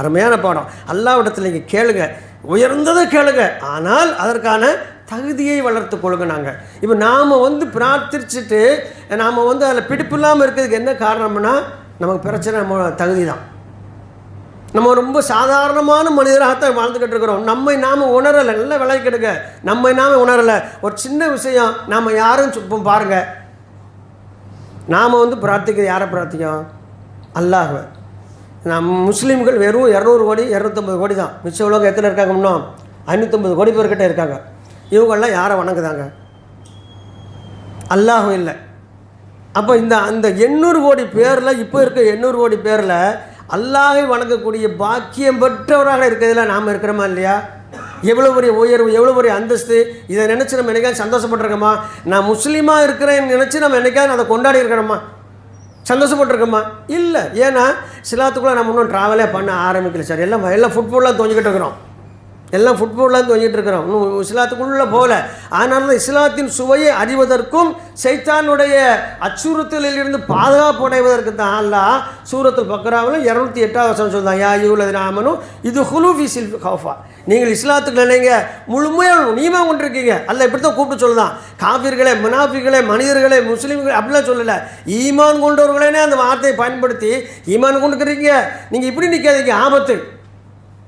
அருமையான பாடம். அல்லாவிடத்தில் நீங்கள் கேளுங்க. உயர்ந்ததை கேளுங்க. ஆனால் அதற்கான தகுதியை வளர்த்து கொள்ளுங்க நாங்கள் இப்போ நாம் வந்து பிரார்த்திச்சுட்டு நாம் வந்து அதில் பிடிப்பு இல்லாமல் இருக்கிறதுக்கு என்ன காரணம்னா நமக்கு பிரச்சனை நம்ம தகுதி தான் நம்ம ரொம்ப சாதாரணமான மனிதராகத்தான் வாழ்ந்துக்கிட்டு இருக்கிறோம். நம்மை நாம் உணரலை. நல்ல விலை கெடுங்க நம்மை நாம் உணரலை. ஒரு சின்ன விஷயம் நாம் யாரும் இப்போ பாருங்கள் நாம் வந்து பிரார்த்திக்கிறது யாரை பிரார்த்திக்கும்? அல்லாஹ்வை. நம் முஸ்லீம்கள் வெறும் இரநூறு கோடி இரநூத்தம்பது கோடி தான். மிச்ச உலகம் எத்தனை இருக்காங்க இன்னும் ஐநூற்றம்பது கோடி பேர்கிட்ட இருக்காங்க. இவங்கெல்லாம் யாரை வணங்குதாங்க? அல்லாஹும் இல்லை. அப்போ இந்த அந்த எண்ணூறு கோடி பேரில் இப்போ இருக்க எண்ணூறு கோடி பேரில் அல்லாஹை வணங்கக்கூடிய பாக்கியம் பெற்றவராக இருக்கிறதுல நாம் இருக்கிறோமா இல்லையா? எவ்வளோ பெரிய உயர்வு எவ்வளோ பெரிய அந்தஸ்து இதை நினச்சி நம்ம என்னைக்காவது சந்தோஷப்பட்டிருக்கோமா? நான் முஸ்லீமாக இருக்கிறேன்னு நினச்சி நம்ம என்னைக்காவது அதை கொண்டாடி இருக்கிறோமா? சந்தோஷப்பட்டிருக்கோமா இல்லை. ஏன்னா சிலாத்துக்குள்ளே நம்ம இன்னும் ட்ராவலே பண்ண ஆரம்பிக்கல சார். எல்லாம் எல்லாம் ஃபுட்பாலாக தோஞ்சிக்கிட்டு இருக்கிறோம். எல்லாம் ஃபுட்பாலாக தோஞ்சிட்டு இருக்கிறோம். இன்னும் இஸ்லாத்துக்குள்ளே போகல. ஆனாலும் இஸ்லாத்தின் சுவையை அறிவதற்கும் சைத்தானுடைய அச்சுறுத்தலில் இருந்து பாதுகாப்பு அடைவதற்கு தான் அல்லா சூரத்தில் பக்கராவில் இரநூத்தி எட்டாவது வருஷம் சொல்லுதான் யா யூலது ராமனும் இது ஹுலூஃபி சில் ஹோஃபா நீங்கள் இஸ்லாத்துக்கு நினைங்க. முழுமையாக நீமா கொண்டிருக்கீங்க? அல்ல இப்படி தான் கூப்பிட்டு சொல்லுதான். காபிர்களே மனாஃபிகளே மனிதர்களே முஸ்லீம்களே அப்படிலாம் சொல்லலை. ஈமான் கொண்டவர்களேனே அந்த வார்த்தையை பயன்படுத்தி ஈமான் கொண்டுக்கிறீங்க நீங்கள் இப்படி நிற்காதீங்க ஆபத்து.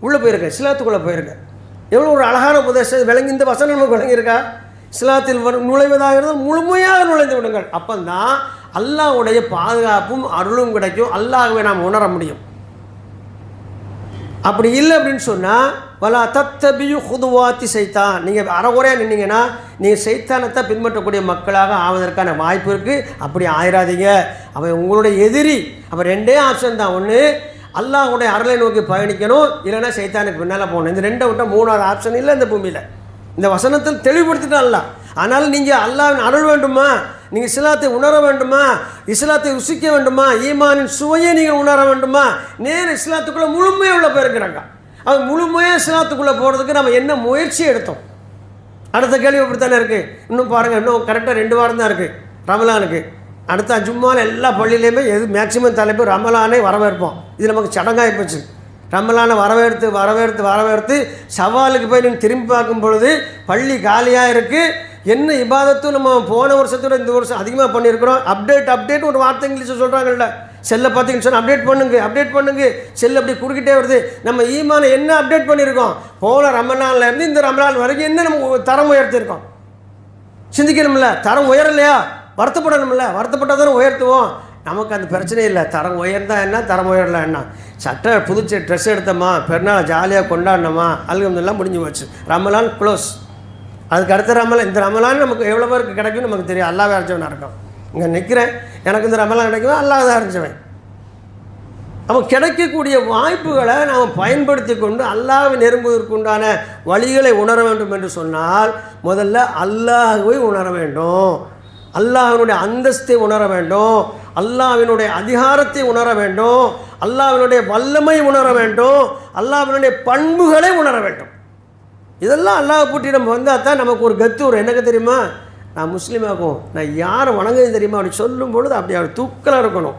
உள்ளே போயிருக்க இஸ்லாத்துக்குள்ளே போயிருங்க. எவ்வளோ ஒரு அழகான உபதேசம் விளங்கி இந்த வசனம் நமக்கு விளங்கியிருக்கா? இஸ்லாத்தில் நுழைவதாக இருந்தால் முழுமையாக நுழைந்து விடுங்கள். அப்போந்தான் அல்லாஹுடைய பாதுகாப்பும் அருளும் கிடைக்கும். அல்லாஹுவை நாம் உணர முடியும். அப்படி இல்லை அப்படின்னு சொன்னால் வலா தத்தபியு ஹுதுவாத்தி சைத்தான். நீங்கள் அறகுறையாக நின்னீங்கன்னா நீங்கள் சைத்தானத்தை பின்பற்றக்கூடிய மக்களாக ஆவதற்கான வாய்ப்பு இருக்குது அப்படி ஆயிராதீங்க. அவன் உங்களுடைய எதிரி. அவன் ரெண்டே ஆப்ஷன் தான். ஒன்று அல்லாஹுடைய அருளை நோக்கி பயணிக்கணும். இல்லைன்னா சைத்தானுக்கு பின்னால் போகணும். இந்த ரெண்டை விட்டால் மூணாவது ஆப்ஷன் இல்லை இந்த பூமியில். இந்த வசனத்தில் தெளிவுபடுத்திட்டு அல்லாஹ். ஆனால் நீங்கள் அல்லாவின் அருள் வேண்டுமா? நீங்கள் இஸ்லாத்தை உணர வேண்டுமா? இஸ்லாத்தை ருசிக்க வேண்டுமா? ஈமானின் சுவையை நீங்கள் உணர வேண்டுமா? நேர் இஸ்லாத்துக்குள்ளே முழுமையாக உள்ள போயிருக்கிறாங்க. அது முழுமையாக இஸ்லாத்துக்குள்ளே போகிறதுக்கு நம்ம என்ன முயற்சி எடுத்தோம்? அடுத்த கேள்வி இப்படி தானே இருக்குது இன்னும் பாருங்கள் இன்னும் கரெக்டாக ரெண்டு வாரம் தான் இருக்குது ரமலானுக்கு. அடுத்த ஜும்மாவில் எல்லா பள்ளியிலையுமே எது மேக்சிமம் தலைப்பு ரமலானே வரவேற்போம். இது நமக்கு சடங்காகி போச்சு. ரமலானை வரவேற்று வரவேற்று வரவேற்று சவாலுக்கு போய் நீங்கள் திரும்பி பார்க்கும் பொழுது பள்ளி காலியாக இருக்குது என்ன இபாதத்தும் நம்ம போன வருஷத்தோட இந்த வருஷம் அதிகமாக பண்ணியிருக்கிறோம். அப்டேட் அப்டேட் ஒரு வார்த்தை இங்கிலீஷில் சொல்கிறாங்கல்ல செல்லை பார்த்தீங்கன்னு சொன்னால் அப்டேட் பண்ணுங்க அப்டேட் பண்ணுங்க. செல் அப்படி குறுக்கிட்டே வருது. நம்ம ஈமானை என்ன அப்டேட் பண்ணியிருக்கோம்? போன ரமலான்ல இருந்து இந்த ரமலான் வரைக்கும் என்ன நம்ம தரம் உயர்த்தியிருக்கோம்? சிந்திக்கணும்ல தரம் உயரலையா? வருத்தப்படணும்ல. வருத்தப்பட்டால் தானே உயர்த்துவோம். நமக்கு அந்த பிரச்சனை இல்லை. தரம் உயர்ந்தா என்ன? தரம் உயரல என்ன? சட்டை புதுச்சு ட்ரெஸ் எடுத்தோமா பெருநாள் ஜாலியாக கொண்டாடினோமா அல்கம்தெல்லாம் முடிஞ்சு போச்சு. ரமலான் க்ளோஸ் அதுக்கு அடுத்த ரமலான் இந்த ரமலான் நமக்கு எவ்வளோ பேருக்கு கிடைக்கும் நமக்கு தெரியும். அல்லாவே அரைச்சவனாக இருக்கும் இங்கே நிற்கிறேன் எனக்கு இந்த ரமலான் கிடைக்கும்? அல்லாஹ் தான் அரைச்சவன். அப்போ கிடைக்கக்கூடிய வாய்ப்புகளை நாம் பயன்படுத்தி கொண்டு அல்லாவை நெருங்குவதற்குண்டான வழிகளை உணர வேண்டும் என்று சொன்னால் முதல்ல அல்லாஹுவை உணர வேண்டும். அல்லாஹினுடைய அந்தஸ்தை உணர வேண்டும். அல்லாவினுடைய அதிகாரத்தை உணர வேண்டும். அல்லாவினுடைய வல்லமை உணர வேண்டும். அல்லாவினுடைய பண்புகளை உணர வேண்டும். இதெல்லாம் அல்லாஹ் பூட்டி நம்ம வந்தால் தான் நமக்கு ஒரு கத்து வரும். எனக்கு தெரியுமா? நான் முஸ்லீமாகும் நான் யாரை வணங்குது தெரியுமா? அப்படி சொல்லும் பொழுது அப்படி அவர் தூக்கலாக இருக்கணும்.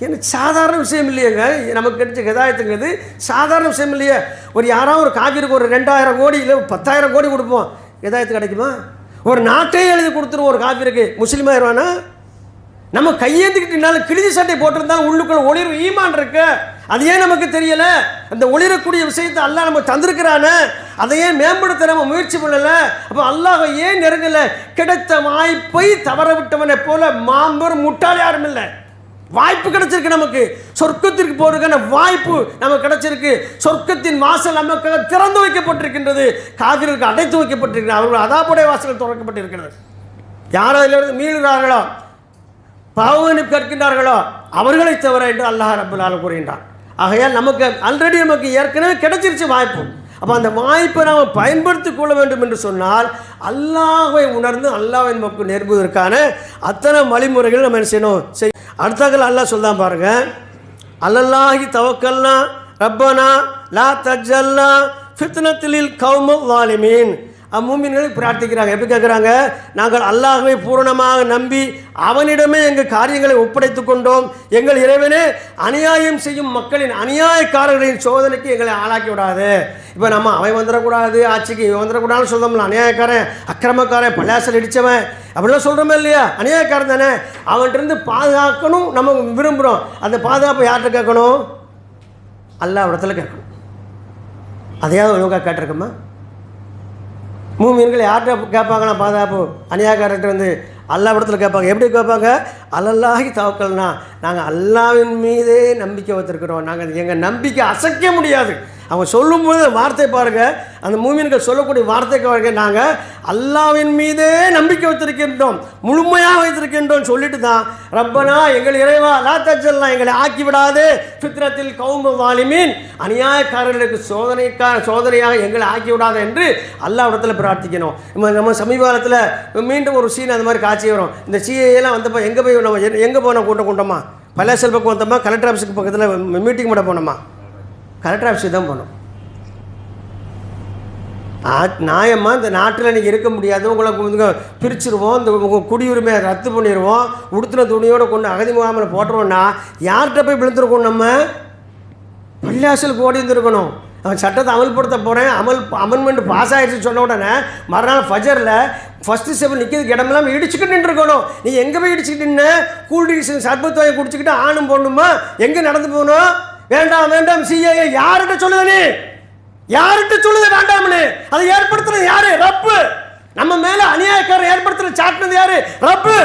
ஏன்னா சாதாரண விஷயம் இல்லையேங்க. நமக்கு கிடைச்ச கதாயத்துங்கிறது சாதாரண விஷயம் இல்லையே. ஒரு யாராவது ஒரு காவிரிக்கு ஒரு ரெண்டாயிரம் கோடி இல்லை பத்தாயிரம் கோடி கொடுப்போம். கதாயத்து கிடைக்குமா? ஒரு நாட்டையே எழுதி கொடுத்துருவோம் ஒரு காவிரிக்கு முஸ்லீமாயிருவானா நம்ம கையேந்திக்கிட்டனால கிழிஞ்சி சட்டை போட்டிருந்தா உள்ளுக்குள்ள ஒளிர்வு ஈமான் இருக்கு. அது ஏன் நமக்கு தெரியல? அந்த ஒளிரக்கூடிய விஷயத்தை அல்லாஹ் நம்ம தந்திருக்கிறானே. அதை ஏன் மேம்படுத்த நம்ம முயற்சி பண்ணல? அப்போ அல்லாஹ் ஏன் நெருங்கல? கிடைத்த வாய்ப்பை தவற விட்டவனை போல மாம்பெரும் முட்டாள் யாரும் இல்லை. வாய்ப்பு கிடைச்சிருக்கு நமக்கு. சொர்க்கத்திற்கு போறதுக்கான வாய்ப்பு நமக்கு கிடைச்சிருக்கு. சொர்க்கத்தின் வாசல் நமக்கு திறந்து வைக்கப்பட்டிருக்கின்றது. காவிரிக்கு அடைத்து வைக்கப்பட்டிருக்கிறது அவர்கள் அதாப்புடைய வாசல் திறக்கப்பட்டிருக்கிறது. யார் அதிலிருந்து மீளுகிறார்களோ? பாவனை கற்கின்றார்களோ அவர்களை தவிர என்று அல்லாஹ் ரபுல்லால் கூறுகின்றான். ஆகையால் நமக்கு ஆல்ரெடி நமக்கு ஏற்கனவே கிடைச்சிருச்சு வாய்ப்பு. அப்போ அந்த வாய்ப்பை நாம் பயன்படுத்திக் கொள்ள வேண்டும் என்று சொன்னால் அல்லாஹை உணர்ந்து அல்லாஹ்வின் மக்கள் நேர்புவதற்கான அத்தனை வழிமுறைகள் நம்ம என்ன செய்யணும்? செய் அடுத்தாக்கள் அல்லாஹ் சொல்தான் பாருங்க. அல்லல்லாஹி தவக்கல்னா ரப்பனா லா தஜல்லா ஃபித்னத்திலில் கௌம வாலிமீன். மூமின்களை பிரார்த்திக்கிறாங்க. எப்படி கேட்குறாங்க நாங்கள் அல்லாஹுவை பூரணமாக நம்பி அவனிடமே எங்கள் காரியங்களை ஒப்படைத்து கொண்டோம். எங்கள் இறைவனே அநியாயம் செய்யும் மக்களின் அநியாயக்காரர்களின் சோதனைக்கு எங்களை ஆளாக்கி விடாது. இப்போ நம்ம அவன் வந்துடக்கூடாது ஆட்சிக்கு இவன் வந்துடக்கூடாதுன்னு சொல்லுவோம்ல அநியாயக்காரன் அக்கிரமக்காரன் பள்ளாசல் இடித்தவன் அப்படிலாம் சொல்கிறோமே இல்லையா? அநியாயக்காரன் தானே. அவன்கிட்டருந்து பாதுகாக்கணும் நம்ம விரும்புகிறோம் அந்த பாதுகாப்பை யார்கிட்ட கேட்கணும்? அல்லாஹ் இடத்துல கேட்கணும். அதையாவது ஒழுங்காக கேட்டிருக்கோமா? மூமியன்கள் யார்கிட்ட கேட்பாங்கன்னா பாதுகாப்பு அநியாயக்காரர்கிட்ட வந்து அல்லா இடத்துல கேட்பாங்க. எப்படி கேட்பாங்க? அல்லல்லாகி தவக்கல்னா நாங்கள் அல்லாவின் மீதே நம்பிக்கை வைத்திருக்கிறோம். நாங்கள் எங்கள் நம்பிக்கை அசைக்க முடியாது. அவங்க சொல்லும்போது வார்த்தை பாருங்க அந்த மூமின்கள் சொல்லக்கூடிய வார்த்தை பாருங்க நாங்கள் அல்லாவின் மீதே நம்பிக்கை வைத்திருக்கின்றோம் முழுமையாக வைத்திருக்கின்றோம் சொல்லிட்டு தான் ரப்பனா எங்கள் இறைவா லா தஜல்லாம் எங்களை ஆக்கி விடாது சித்திரத்தில் கவும வாலிமீன் அநியாயக்காரர்களுக்கு சோதனைக்கா சோதனையாக எங்களை ஆக்கி விடாது என்று அல்லாஹ் இடத்துல பிரார்த்திக்கணும். நம்ம நம்ம சமீப காலத்தில் மீண்டும் ஒரு சீன் அந்த மாதிரி காட்சி வரும். இந்த சிஏலாம் வந்தப்போ எங்கே போய் நம்ம எங்கே போனோம் கூட்டம் கூட்டமா? பல்லாசல் பக்கம் வந்தோமா? கலெக்டர் ஆஃபீஸுக்கு பக்கத்தில் மீட்டிங் பண்ண போனோமா? கலெக்டர் ஆஃபீஸுக்கு தான் போகணும். ஆ- இந்த நாட்டில் நீங்கள் இருக்க முடியாது. உங்களை வந்து பிரிச்சிருவோம். இந்த குடியுரிமையை ரத்து பண்ணிடுவோம் உடுத்தின துணியோடு கொண்டு அகதி முகாமில் போட்டுருவோம்னா யார்கிட்ட போய் விழுந்துருக்கோம் நம்ம? பள்ளியாசலுக்கு ஓடி இருந்திருக்கணும். அவன் சட்டத்தை அமல்படுத்த போகிறேன் அமல் அமெண்ட்மெண்ட் பாஸ் ஆகிடுச்சு சொன்ன உடனே மறுநாள் ஃபஜரில் ஃபஸ்ட்டு செவன் நிற்கிறதுக்கு இடமெல்லாம் இடிச்சுக்கிட்டு நின்றுருக்கணும். நீ எங்கே போய் இடிச்சுக்கிட்டு நின்று கூல் ட்ரிங்க்ஸ் சர்பத் வாங்கி குடிச்சிக்கிட்டு ஆணும் போடணுமா எங்கே நடந்து போகணும்? வேண்டாம் வேண்டாம் சிஏஏ யார்கிட்ட சொல்லுது நீ? யார்கிட்ட சொல்லுது வேண்டாம்னு? அதை ஏற்படுத்துறது யாரு? ரப்பு. நம்ம மேல அநியாயக்காரர் ஏற்படுத்துறது சாட்டினது யாரு? ரப்பு.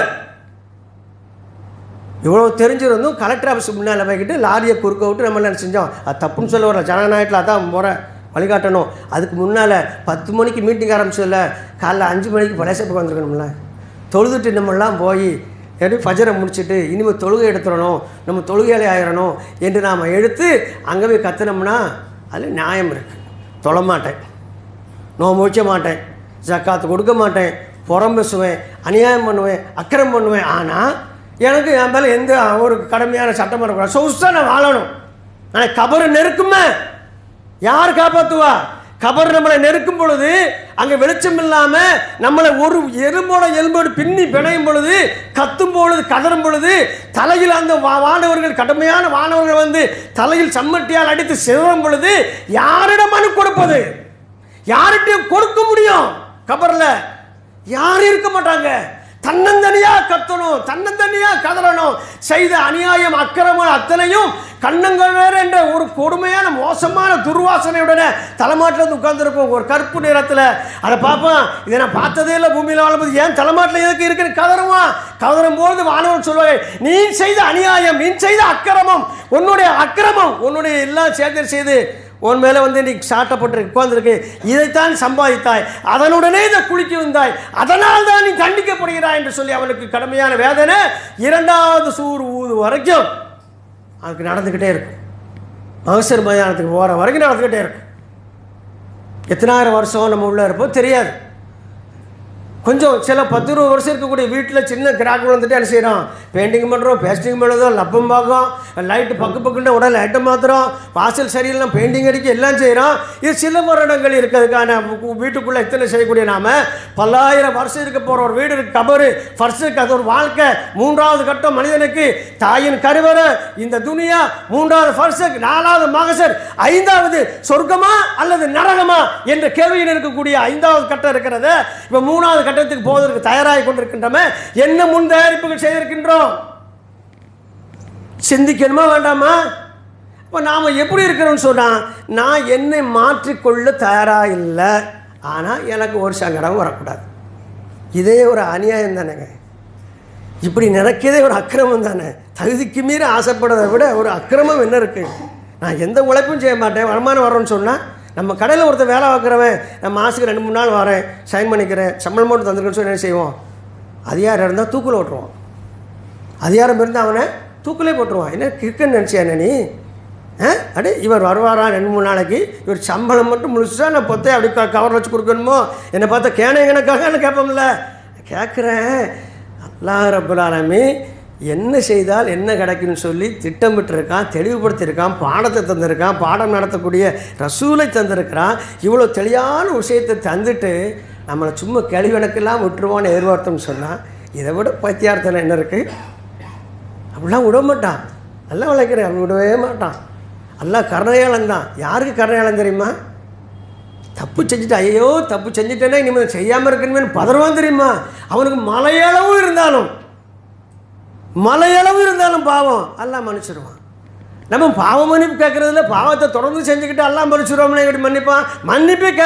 இவ்வளோ தெரிஞ்சிருந்தும் கலெக்டர் ஆஃபீஸ் முன்னால் போய்கிட்டு லாரியை குறுக்க விட்டு நம்ம என்ன செஞ்சோம். அது தப்புன்னு சொல்ல வர ஜனநாயகத்தில் அதான் முறை வழிகாட்டணும். அதுக்கு முன்னால் பத்து மணிக்கு மீட்டிங் ஆரம்பிச்சதில்ல காலைல அஞ்சு மணிக்கு பழையசப்புக்கு வந்துருக்கணும்ல. தொழுதுட்டு நம்மளாம் போய் எப்படி ஃபஜரை முடிச்சுட்டு இனிமேல் தொழுகை எடுத்துடணும் நம்ம தொழுகையாளி ஆயிடணும் என்று நாம் எடுத்து அங்கே போய் கத்துனோம்னா அதில் நியாயம் இருக்குது தொழமாட்டேன். நோம்பு வைக்க மாட்டேன். ஜக்காத்து கொடுக்க மாட்டேன். புறம் பேசுவேன் அநியாயம் பண்ணுவேன் அக்கிரம் பண்ணுவேன். ஆனால் எனக்கு என் மேலே எந்த ஒரு கடமையான சட்டம் வரக்கூடாது. சொகுசாக நான் வாழணும். ஆனால் கபரு நெருக்குமே. யார் காப்பாற்றுவா கபர் நம்மளை நெருக்கும் பொழுது அங்கே வெளிச்சம் இல்லாமல் நம்மளை ஒரு எறும்போட எலும்போடு பின்னி பிணையும் பொழுது கத்தும் பொழுது கதறும் பொழுது தலையில் அந்த வா- வானவர்கள் கடுமையான வானவர்கள் வந்து தலையில் சம்மட்டியால் அடித்து சிதறும் பொழுது யாரிடம் மனு கொடுப்பது? யார்கிட்டையும் கொடுக்க முடியும். கபரில் யாரும் இருக்க மாட்டாங்க. தன்னந்தனியா கத்தணும் தன்னந்தனியா கதறணும். செய்த அநியாயம் அக்கிரமம் அத்தனையும் கண்ணங்கள் வேற என்ற ஒரு கொடுமையான மோசமான துர்வாசனையுடனே தலைமாட்டில் உட்கார்ந்துருப்போம் ஒரு கருப்பு நிறத்தில். அதை பார்ப்போம் இதை நான் பார்த்ததே இல்லை பூமியில் வாழும்போது. ஏன் தலைமாட்டில் எதுக்கு இருக்குன்னு கதறுவான் கதறும்? போது வானவன் சொல்வாங்க நீ செய்த அநியாயம் நீ செய்த அக்கிரமம் உன்னுடைய அக்கிரமம் உன்னுடைய எல்லாம் சேர்ந்து செய்து? உன் மேலே வந்து நீ சாட்டப்பட்டு உட்கார்ந்துருக்கு. இதைத்தான் சம்பாதித்தாய். அதனுடனே இதை குளிக்கி வந்தாய் அதனால் தான் நீ தண்டிக்கப்படுகிறாய் என்று சொல்லி அவனுக்கு கடுமையான வேதனை. இரண்டாவது சூர் ஊது வரைக்கும் அதுக்கு நடந்துக்கிட்டே இருக்கும். அவசர மயானத்துக்கு போகிற வரைக்கும் நடந்துக்கிட்டே இருக்கும். எத்தனாயிரம் வருஷம் நம்ம உள்ளே இருப்போம் தெரியாது. கொஞ்சம் சில பத்து இருபது வருஷம் இருக்கக்கூடிய வீட்டில் சின்ன கிராக் விழுந்துட்டு என்ன செய்கிறோம் பெயிண்டிங் பண்ணுறோம் பேஸ்டிங் பண்ணுறோம் லப்பம் பார்க்கும் லைட்டு பக்கு பக்குன்னு உடல் லைட்டை மாற்றுறோம் வாசல் சரியில்லை பெயிண்டிங் அடிக்க எல்லாம் செய்கிறோம் இது சில வருடங்கள் இருக்கிறதுக்கான வீட்டுக்குள்ளே இத்தனை செய்யக்கூடிய நாம பல்லாயிரம் வருஷம் இருக்க போகிற ஒரு வீடு இருக்கு கபரு ஃபர்ஸ்ட்டுக்கு அது ஒரு வாழ்க்கை. மூன்றாவது கட்டம் மனிதனுக்கு தாயின் கருவறை. இந்த துனியா மூன்றாவது ஃபர்ஸ்ட் நாலாவது மகசர் ஐந்தாவது சொர்க்கமா அல்லது நரகமா என்ற கேள்வியில் இருக்கக்கூடிய ஐந்தாவது கட்டம் இருக்கிறது இப்போ மூணாவது கட்டத்துக்கு போவதற்கு தயாராகி கொண்டிருக்கின்றமே என்ன முன் தயாரிப்புகள் செய்திருக்கின்றோம்? சிந்திக்கணுமா வேண்டாமா? இப்போ நாம் எப்படி இருக்கிறோம்னு சொன்னால் நான் என்னை மாற்றிக்கொள்ள தயாராக இல்லை ஆனால் எனக்கு ஒரு சங்கடம் வரக்கூடாது. இதே ஒரு அநியாயம் தானேங்க. இப்படி நினைக்கிறதே ஒரு அக்கிரமம் தானே. தகுதிக்கு மீறி ஆசைப்படுறதை விட ஒரு அக்கிரமம் என்ன இருக்குது நான் எந்த உழைப்பும் செய்ய மாட்டேன் வருமானம் வரோன்னு சொன்னால் நம்ம கடையில் ஒருத்தர் வேலை பார்க்குறவன் நான் மாதத்துக்கு ரெண்டு மூணு நாள் வரேன் சைன் பண்ணிக்கிறேன் சம்பளம் மட்டும் தந்துருக்கேன்னு சொல்லி என்ன செய்வோம்? அதிகாரம் இருந்தால் தூக்கில் ஓட்டுருவான். அதிகாரம் இருந்தால் அவனை தூக்கிலே போட்டுருவான். என்ன கிறுக்கன்னு நினச்சியா என்ன நீ? ஆ? அடே இவர் வருவாரா ரெண்டு மூணு நாளைக்கு? இவர் சம்பளம் மட்டும் முழுசா நான் பொத்தே அப்படி க கவர் வச்சு கொடுக்கணுமோ? என்னை பார்த்தா கேன எங்கனக்காக கேட்போம்ல? கேட்குறேன் அல்லாஹ் ரப்புல் என்ன செய்தால் என்ன கிடைக்கும்னு சொல்லி திட்டமிட்டிருக்கான் தெளிவுபடுத்தியிருக்கான் பாடத்தை தந்திருக்கான் பாடம் நடத்தக்கூடிய ரசூலை தந்திருக்கிறான். இவ்வளோ தெளிவான விஷயத்தை தந்துட்டு நம்மளை சும்மா கேள்விவனக்கெல்லாம் விட்டுருவான்னு எதிர்பார்த்தோம்னு சொன்னால் இதை விட பத்தியார்த்தம் என்ன இருக்குது அப்படிலாம் விட மாட்டான். நல்லா வளைக்கிறேன் அவன் விடவே மாட்டான். எல்லாம் கருணையாளன் தான். யாருக்கு கருணையாளன் தெரியுமா? தப்பு செஞ்சுட்டு ஐயோ தப்பு செஞ்சுட்டேன்னா இனிமேல் செய்யாமல் இருக்கணுமே பதறுவான் தெரியுமா? அவனுக்கு மலையளவும் இருந்தாலும். மலையளவு இருந்தாலும் பாவம். எல்லாம் மன்னிச்சிடுவான் நம்ம பாவம் மன்னிப்பு கேட்கறதில்ல பாவத்தை தொடர்ந்து செஞ்சுக்கிட்டு எல்லாம் மன்னிச்சிடுவோம்னா எப்படி மன்னிப்பான்? மன்னிப்பே கே